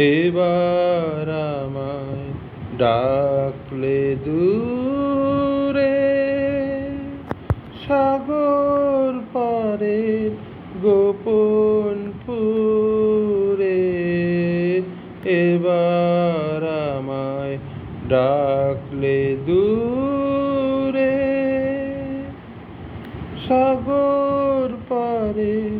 এবার আমায় ডাকলে দূরে সাগর পারে গোপন পুরে। এবার আমায় ডাকলে দূরে সাগর পারে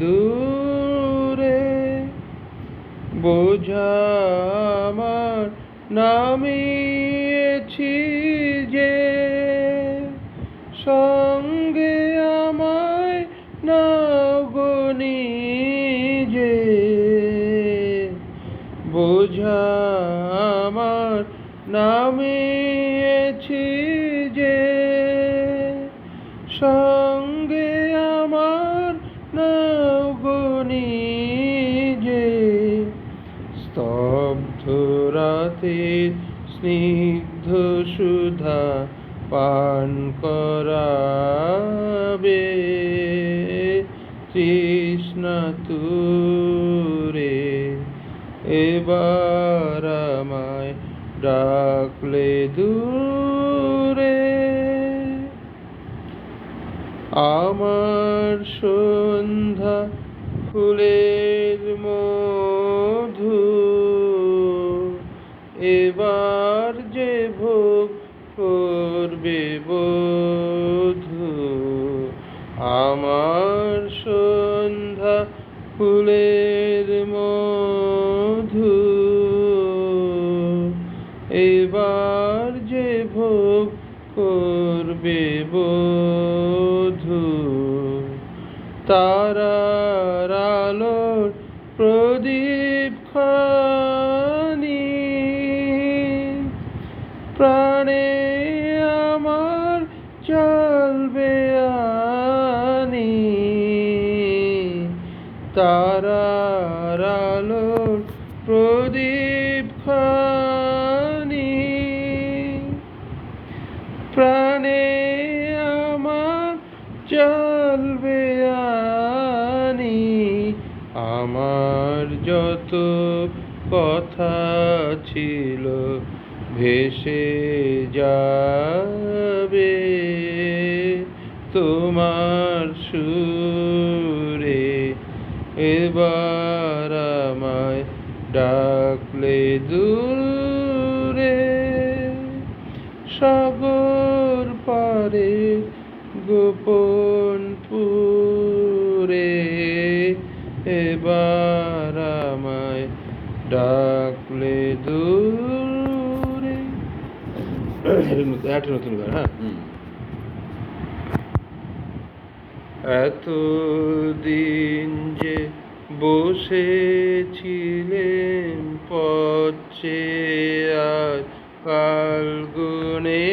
দূরে বোঝা আমার নামিয়েছি যে সঙ্গে আমায় নগনি যে বোঝা আমার নামিয়েছি যে সঙ্গে রাতের স্নিগ্ধ সুধা পান করাবে। তৃষ্ণা তুরে এবার আমায় ডাকলে দূরে। আমার সন্ধ্যা ফুলের এবার যে ভোগ করবে বধু, আমার সন্ধ্যা ফুলের মধু। এবার যে ভোগ করবে বধু, তারার আলোর প্রদীপ তারার প্রদীপ খানি। প্রাণে আমার চলবে আনি আমার যত কথা ছিল ভেসে যাবে। তোমার সুরে এবার আমায় ডাকলে দূরে সাগর পারে গোপন পুরে। এবার আমায় ডাকলে দূরে। একটা নতুন গান হ্যাঁ? এত দিন যে বসেছিলেন পচে আর ফাল্গুনে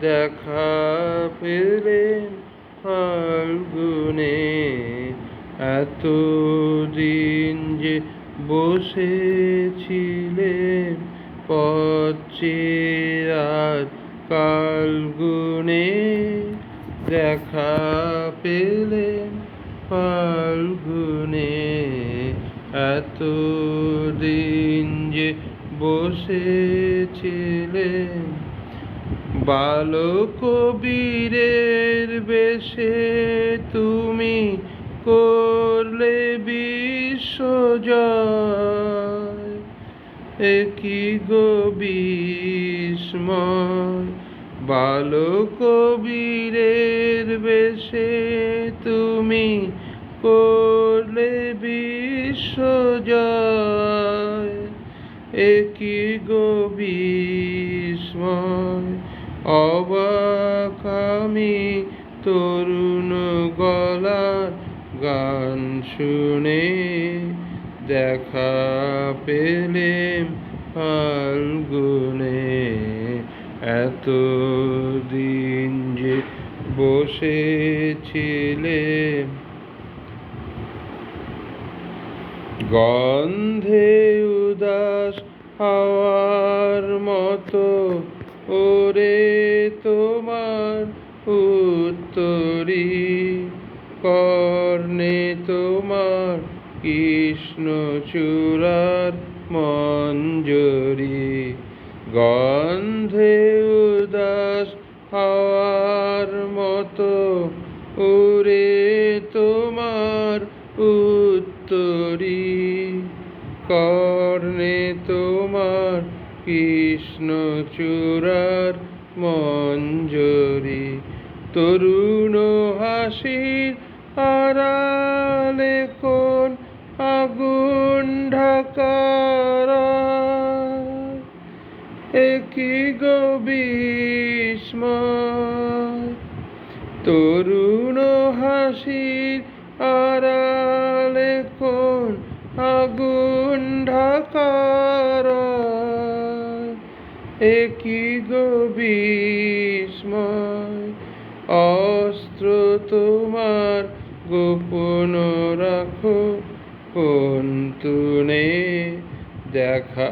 দেখা পেলেন ফাল্গুনে। এত দিন যে বসেছিলেন পচে আর কালগুনে দেখা পেলে ফাল্গুনে এত দিন যে বসেছিলেন বালক বীরের বেশে তুমি করলে বিশ্বজয়। একই গো বিস্ময়? বালক বীরের বেশে তুমি করলে বিশ্বজয় একই গো বিস্ময় অবাক আমি তরুণ গলার গান শুনে দেখা পেলেম ফাল্গুনে। এত দিন যে বসেছিলে। গন্ধে উদাস হাওয়ার মতো, ওরে তোমার উত্তরি কর্ণে তোমার কৃষ্ণ চূড়ার মঞ্জরি। গন্ধে উদাস হওয়ার মতো ওরে তোমার উত্তরি। কর্ণে তোমার কৃষ্ণ চূড়ার মঞ্জরি। তরুণ হাসির আড়ালে কোন আগুন ঢাকারা একই গো বিস্ময়? তরুণ হাসির আড়ালে কোন আগুন ঢাকার একই গো অস্ত্র তোমার গোপন রাখো কোন তুনে দেখা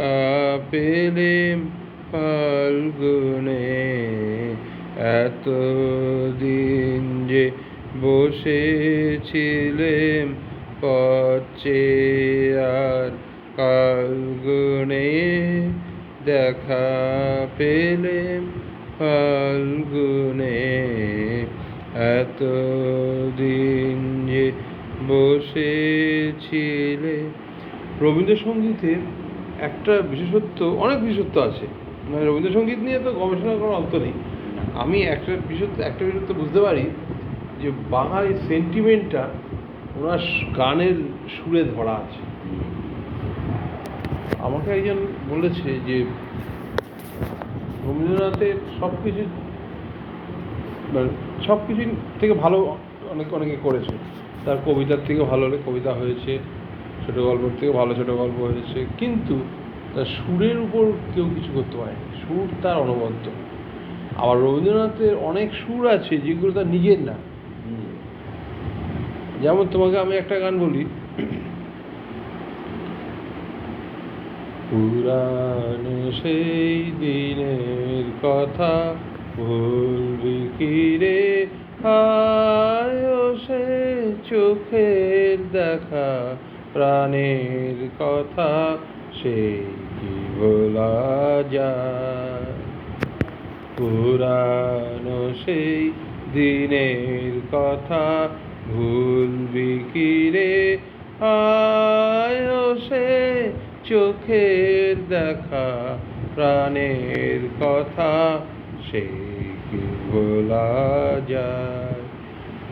পেলেম। ফাল্গুনে এত দিন যে বসেছিলেম পচে আর কালগুনে দেখা পেলেম ফাল্গুনে এত দিন যে বসেছিলে। রবীন্দ্রসঙ্গীতের একটা বিশেষত্ব, অনেক বিশেষত্ব আছে। মানে রবীন্দ্রসঙ্গীত নিয়ে তো গবেষণার কোনো অন্ত নেই। আমি একটা বিশেষত্ব একটা বিশেষত্ব বুঝতে পারি যে বাঙালি সেন্টিমেন্টটা ওনার গানের সুরে ধরা আছে। আমাকে একজন বলেছে যে রবীন্দ্রনাথের সব কিছু মানে সব কিছু থেকে ভালো অনেক, অনেকে করেছে। তার কবিতার থেকে ভালো কবিতা হয়েছে, ছোটো গল্পের থেকে ভালো ছোটো গল্প হয়েছে। কিন্তু সুরের উপর কেউ কিছু করতে পারেনি সুর তার অনবদ্য। আবার রবীন্দ্রনাথের অনেক সুর আছে যেগুলো তার নিজের না। যেমন তোমাকে আমি একটা গান বলি। পুরানো সেই দিনের কথা ভুলবি কি রে? আয় সে চোখের দেখা প্রাণের কথা সে কি ভোলা যায়? পুরানো সেই দিনের কথা ভুলবি কি রে? আয় সে চোখের দেখা প্রাণের কথা সে কি ভোলা যায়?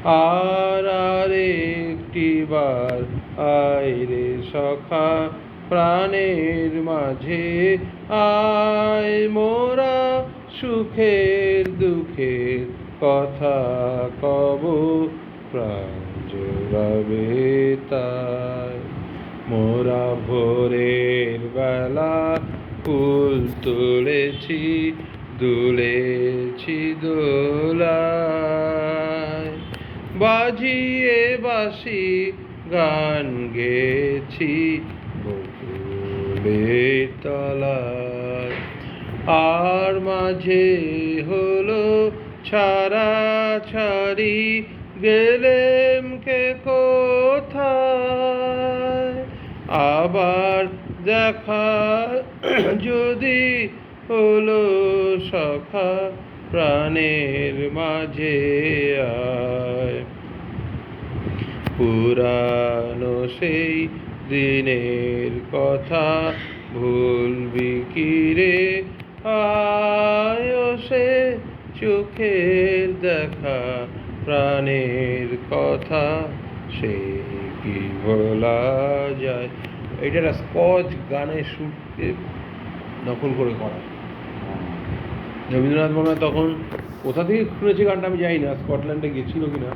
আর আর বার আয় রে সখা প্রাণের মাঝে আয় মোরা সুখের দুঃখের কথা কব প্রাণ তাই। মোরা ভোরের বেলা ফুল তুলেছি, দুলেছি দোলায়। বাজিয়ে বাসি গান গেছি তলায়। আর মাঝে হলো ছাড়া ছাড়ি গেলেম কে কোথায়? আবার দেখা যদি হলো সখা প্রাণের মাঝে আয়। পুরানো সেই দিনের কথা ভুলবি কি রে? আয় সে চোখের দেখা প্রাণের কথা, সে কি বলা যায়? এটা একটা স্কচ গানের সুরকে নকল করে করা। রবীন্দ্রনাথ মনে তখন কোথা থেকে শুনেছে গানটা আমি জানি না, স্কটল্যান্ডে গেছিল কিনা।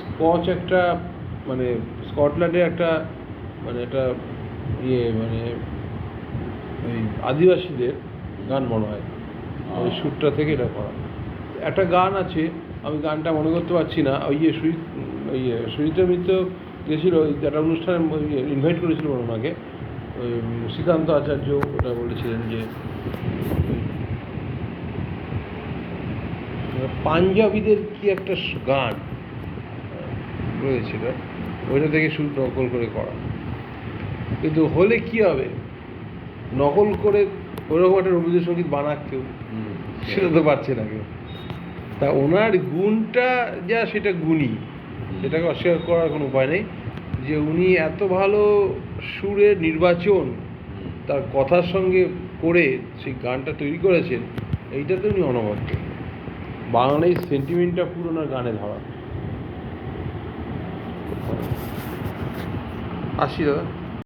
স্কচ একটা মানে স্কটল্যান্ডে একটা মানে একটা ইয়ে মানে ওই আদিবাসীদের গান মনে হয়। ওই সুরটা থেকে এটা করা। একটা গান আছে আমি গানটা মনে করতে পারছি না ওই যে সুজিত ওই সুজিত মিত্র গেছিল ওই একটা অনুষ্ঠানে ইনভাইট করেছিল ওনাকে। ওই শ্রীকান্ত আচার্য ওটা বলেছিলেন যে পাঞ্জাবিদের কি একটা গান? রয়েছে এটা ওইটা থেকে শুরু নকল করে করা। কিন্তু হলে কি হবে? নকল করে ওরকম একটা রবীন্দ্রসঙ্গীত বানাক কেউ? সেটা তো পারছে না কেউ। তা ওনার গুণটা যা সেটা গুণী সেটাকে অস্বীকার করার কোনো উপায় নেই। যে উনি এত ভালো সুরের নির্বাচন তার কথার সঙ্গে করে সেই গানটা তৈরি করেছেন এইটাতে উনি অনবদ্য। বাংলায় সেন্টিমেন্টটা পুরো ওনার গানে ধরা আসি দাদা।